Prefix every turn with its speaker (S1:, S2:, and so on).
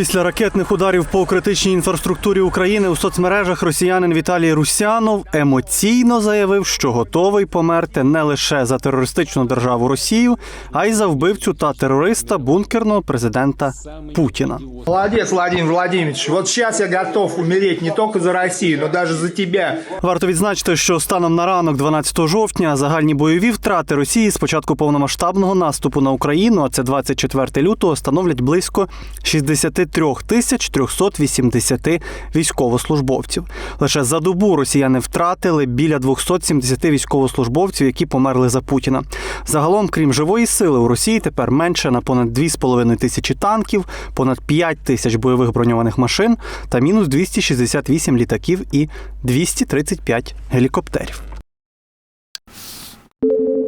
S1: Після ракетних ударів по критичній інфраструктурі України у соцмережах росіянин Віталій Русянов емоційно заявив, що готовий померти не лише за терористичну державу Росію, а й за вбивцю та терориста бункерного президента Путіна.
S2: Молодець, Владимир Владимирович, от зараз я готов умереть не тільки за Росію, але навіть за тебе.
S1: Варто відзначити, що станом на ранок, 12 жовтня, загальні бойові втрати Росії з початку повномасштабного наступу на Україну, а це 24 лютого, становлять близько 60 3380 військовослужбовців. Лише за добу росіяни втратили біля 270 військовослужбовців, які померли за Путіна. Загалом, крім живої сили, у Росії тепер менше на понад 2,5 тисячі танків, понад 5 тисяч бойових броньованих машин та мінус 268 літаків і 235 гелікоптерів. you